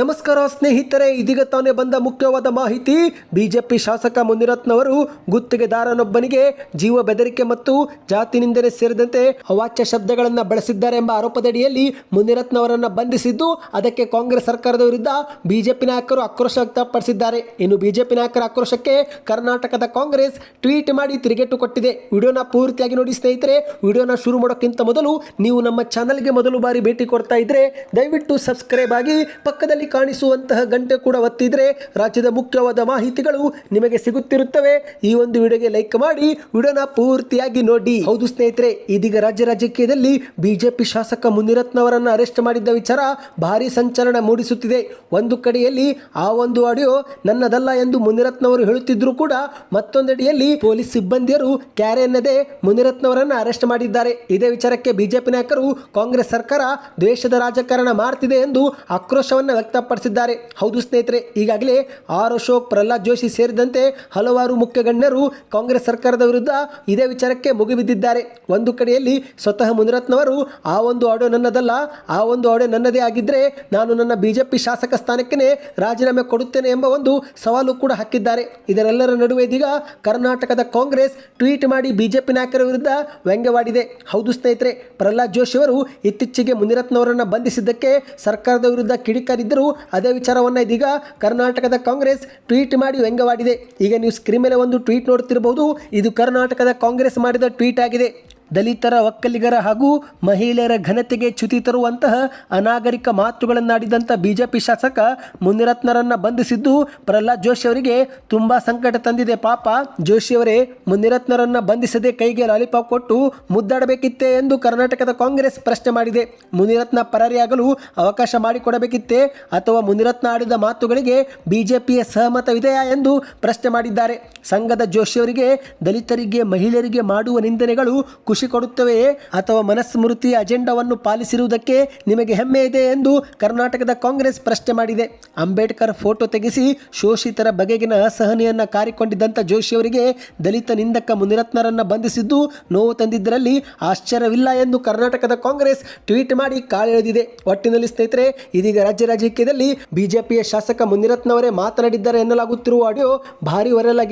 ನಮಸ್ಕಾರ ಸ್ನೇಹಿತರೆ, ಇದೀಗ ತಾನೇ ಬಂದ ಮುಖ್ಯವಾದ ಮಾಹಿತಿ. ಬಿಜೆಪಿ ಶಾಸಕ ಮುನಿರತ್ನವರು ಗುತ್ತಿಗೆದಾರನೊಬ್ಬನಿಗೆ ಜೀವ ಬೆದರಿಕೆ ಮತ್ತು ಜಾತಿ ನಿಂದನೆ ಸೇರಿದಂತೆ ಅವಾಚ್ಯ ಶಬ್ದಗಳನ್ನು ಬಳಸಿದ್ದಾರೆ ಎಂಬ ಆರೋಪದಡಿಯಲ್ಲಿ ಮುನಿರತ್ನವರನ್ನು ಬಂಧಿಸಿದ್ದು, ಅದಕ್ಕೆ ಕಾಂಗ್ರೆಸ್ ಸರ್ಕಾರದ ವಿರುದ್ಧ ಬಿಜೆಪಿ ನಾಯಕರು ಆಕ್ರೋಶ ವ್ಯಕ್ತಪಡಿಸಿದ್ದಾರೆ. ಇನ್ನು ಬಿಜೆಪಿ ನಾಯಕರ ಆಕ್ರೋಶಕ್ಕೆ ಕರ್ನಾಟಕದ ಕಾಂಗ್ರೆಸ್ ಟ್ವೀಟ್ ಮಾಡಿ ತಿರುಗೇಟು ಕೊಟ್ಟಿದೆ. ವಿಡಿಯೋನ ಪೂರ್ತಿಯಾಗಿ ನೋಡಿ ಸ್ನೇಹಿತರೆ, ವಿಡಿಯೋನ ಶುರು ಮಾಡೋಕ್ಕಿಂತ ಮೊದಲು ನೀವು ನಮ್ಮ ಚಾನಲ್ಗೆ ಮೊದಲು ಬಾರಿ ಭೇಟಿ ಕೊಡ್ತಾ ಇದ್ರೆ ದಯವಿಟ್ಟು ಸಬ್ಸ್ಕ್ರೈಬ್ ಆಗಿ ಪಕ್ಕದಲ್ಲಿ ಕಾಣಿಸುವಂತಹ ಗಂಟೆ ಕೂಡ ಒತ್ತಿದ್ರೆ ರಾಜ್ಯದ ಮುಖ್ಯವಾದ ಮಾಹಿತಿಗಳು ನಿಮಗೆ ಸಿಗುತ್ತಿರುತ್ತವೆ. ಈ ಒಂದು ವಿಡಿಯೋಗೆ ಲೈಕ್ ಮಾಡಿ, ವಿಡಿಯೋನ ಪೂರ್ತಿಯಾಗಿ ನೋಡಿ. ಹೌದು ಸ್ನೇಹಿತರೆ, ಇದೀಗ ರಾಜ್ಯ ರಾಜಕೀಯದಲ್ಲಿ ಬಿಜೆಪಿ ಶಾಸಕ ಮುನಿರತ್ನವರನ್ನು ಅರೆಸ್ಟ್ ಮಾಡಿದ್ದ ವಿಚಾರ ಭಾರಿ ಸಂಚಲನ ಮೂಡಿಸುತ್ತಿದೆ. ಒಂದು ಕಡೆಯಲ್ಲಿ ಆ ಒಂದು ಆಡಿಯೋ ನನ್ನದಲ್ಲ ಎಂದು ಮುನಿರತ್ನ ಅವರು ಹೇಳುತ್ತಿದ್ರು ಕೂಡ ಮತ್ತೊಂದೆಡೆಯಲ್ಲಿ ಪೊಲೀಸ್ ಸಿಬ್ಬಂದಿಯರು ಕ್ಯಾರೆ ಎನ್ನದೆ ಮುನಿರತ್ನವರನ್ನು ಅರೆಸ್ಟ್ ಮಾಡಿದ್ದಾರೆ. ಇದೇ ವಿಚಾರಕ್ಕೆ ಬಿಜೆಪಿ ನಾಯಕರು ಕಾಂಗ್ರೆಸ್ ಸರ್ಕಾರ ದ್ವೇಷದ ರಾಜಕಾರಣ ಮಾಡ್ತಿದೆ ಎಂದು ಆಕ್ರೋಶವನ್ನು ವ್ಯಕ್ತಪಡಿಸಿದ್ದಾರೆ. ಹೌದು ಸ್ನೇಹಿತರೆ, ಈಗಾಗಲೇ ಆರ್ ಅಶೋಕ್ ಪ್ರಹ್ಲಾದ್ ಜೋಶಿ ಸೇರಿದಂತೆ ಹಲವಾರು ಮುಖ್ಯ ಗಣ್ಯರು ಕಾಂಗ್ರೆಸ್ ಸರ್ಕಾರದ ವಿರುದ್ಧ ಇದೇ ವಿಚಾರಕ್ಕೆ ಮುಗಿಬಿದ್ದಿದ್ದಾರೆ. ಒಂದು ಕಡೆಯಲ್ಲಿ ಸ್ವತಃ ಮುನಿರತ್ನವರು, ಆ ಒಂದು ಆಡಿಯೋ ನನ್ನದಲ್ಲ, ಆ ಒಂದು ಆಡಿಯೋ ನನ್ನದೇ ಆಗಿದ್ದರೆ ನಾನು ನನ್ನ ಬಿಜೆಪಿ ಶಾಸಕ ಸ್ಥಾನಕ್ಕೇ ರಾಜೀನಾಮೆ ಕೊಡುತ್ತೇನೆ ಎಂಬ ಒಂದು ಸವಾಲು ಕೂಡ ಹಾಕಿದ್ದಾರೆ. ಇದರೆಲ್ಲರ ನಡುವೆ ಇದೀಗ ಕರ್ನಾಟಕದ ಕಾಂಗ್ರೆಸ್ ಟ್ವೀಟ್ ಮಾಡಿ ಬಿಜೆಪಿ ನಾಯಕರ ವಿರುದ್ಧ ವ್ಯಂಗ್ಯವಾಡಿದೆ. ಹೌದು ಸ್ನೇಹಿತರೆ, ಪ್ರಹ್ಲಾದ್ ಜೋಶಿ ಅವರು ಇತ್ತೀಚೆಗೆ ಮುನಿರತ್ನವರನ್ನು ಬಂಧಿಸಿದ್ದಕ್ಕೆ ಸರ್ಕಾರದ ವಿರುದ್ಧ ಕಿಡಿಕಾರಿದ್ದರು ಅದೇ ವಿಚಾರವನ್ನು ಇದೀಗ ಕರ್ನಾಟಕದ ಕಾಂಗ್ರೆಸ್ ಟ್ವೀಟ್ ಮಾಡಿ ವ್ಯಂಗ್ಯವಾಡಿದೆ. ಈಗ ನೀವು ಸ್ಕ್ರೀನ್ ಮೇಲೆ ಒಂದು ಟ್ವೀಟ್ ನೋಡುತ್ತಿರಬಹುದು ಇದು ಕರ್ನಾಟಕದ ಕಾಂಗ್ರೆಸ್ ಮಾಡಿದ ಟ್ವೀಟ್ ಆಗಿದೆ. ದಲಿತರ ಒಕ್ಕಲಿಗರ ಹಾಗೂ ಮಹಿಳೆಯರ ಘನತೆಗೆ ಚ್ಯುತಿ ತರುವಂತಹ ಅನಾಗರಿಕ ಮಾತುಗಳನ್ನಾಡಿದಂಥ ಬಿಜೆಪಿ ಶಾಸಕ ಮುನಿರತ್ನರನ್ನ ಬಂಧಿಸಿದ್ದು ಪ್ರಹ್ಲಾದ್ ಜೋಶಿ ಅವರಿಗೆ ತುಂಬಾ ಸಂಕಟ ತಂದಿದೆ. ಪಾಪ ಜೋಶಿಯವರೇ ಮುನಿರತ್ನರನ್ನ ಬಂಧಿಸದೆ ಕೈಗೆ ಲಾಲಿಪಾಪ್ ಕೊಟ್ಟು ಮುದ್ದಾಡಬೇಕಿತ್ತೆ ಎಂದು ಕರ್ನಾಟಕದ ಕಾಂಗ್ರೆಸ್ ಪ್ರಶ್ನೆ ಮಾಡಿದೆ. ಮುನಿರತ್ನ ಪರಾರಿಯಾಗಲು ಅವಕಾಶ ಮಾಡಿಕೊಡಬೇಕಿತ್ತೆ ಅಥವಾ ಮುನಿರತ್ನ ಆಡಿದ ಮಾತುಗಳಿಗೆ ಬಿಜೆಪಿಯ ಸಹಮತವಿದೆಯಾ ಎಂದು ಪ್ರಶ್ನೆ ಮಾಡಿದ್ದಾರೆ. ಸಂಘದ ಜೋಶಿಯವರಿಗೆ ದಲಿತರಿಗೆ, ಮಹಿಳೆಯರಿಗೆ ಮಾಡುವ ನಿಂದನೆಗಳು ಖುಷಿ ಕೊಡುತ್ತವೆಯೇ ಅಥವಾ ಮನಸ್ಮೃತಿ ಅಜೆಂಡಾವನ್ನು ಪಾಲಿಸಿರುವುದಕ್ಕೆ ನಿಮಗೆ ಹೆಮ್ಮೆ ಇದೆ ಎಂದು ಕರ್ನಾಟಕದ ಕಾಂಗ್ರೆಸ್ ಪ್ರಶ್ನೆ ಮಾಡಿದೆ. ಅಂಬೇಡ್ಕರ್ ಫೋಟೋ ತೆಗೆಸಿ ಶೋಷಿತರ ಬಗೆಗಿನ ಅಸಹನೆಯನ್ನು ಕಾರಿಕೊಂಡಿದ್ದಂಥ ಜೋಶಿಯವರಿಗೆ ದಲಿತ ನಿಂದಕ ಮುನಿರತ್ನರನ್ನು ಬಂಧಿಸಿದ್ದು ನೋವು ತಂದಿದ್ದರಲ್ಲಿ ಆಶ್ಚರ್ಯವಿಲ್ಲ ಎಂದು ಕರ್ನಾಟಕದ ಕಾಂಗ್ರೆಸ್ ಟ್ವೀಟ್ ಮಾಡಿ ಕಾಲೆಳೆದಿದೆ ಒಟ್ಟಿನಲ್ಲಿ ಸ್ನೇಹಿತರೆ, ಇದೀಗ ರಾಜ್ಯ ರಾಜಕೀಯದಲ್ಲಿ ಬಿಜೆಪಿಯ ಶಾಸಕ ಮುನಿರತ್ನವರೇ ಮಾತನಾಡಿದ್ದಾರೆ ಎನ್ನಲಾಗುತ್ತಿರುವ ಆಡಿಯೋ ಭಾರಿ ವೈರಲ್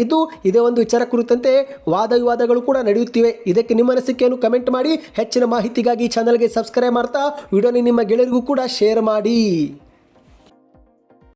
ಇದೇ ಒಂದು ವಿಚಾರ ಕುರಿತಂತೆ ವಾದ ವಿವಾದಗಳು ಕೂಡ ನಡೆಯುತ್ತಿವೆ. ಇದಕ್ಕೆ ನಿಮ್ಮ ಅನಿಸಿಕೆಯನ್ನು ಕಮೆಂಟ್ ಮಾಡಿ ಹೆಚ್ಚಿನ ಮಾಹಿತಿಗಾಗಿ ಚಾನಲ್ಗೆ ಸಬ್ಸ್ಕ್ರೈಬ್ ಮಾಡ್ತಾ ವಿಡಿಯೋನ ನಿಮ್ಮ ಗೆಳೆಯರಿಗೂ ಕೂಡ ಶೇರ್ ಮಾಡಿ.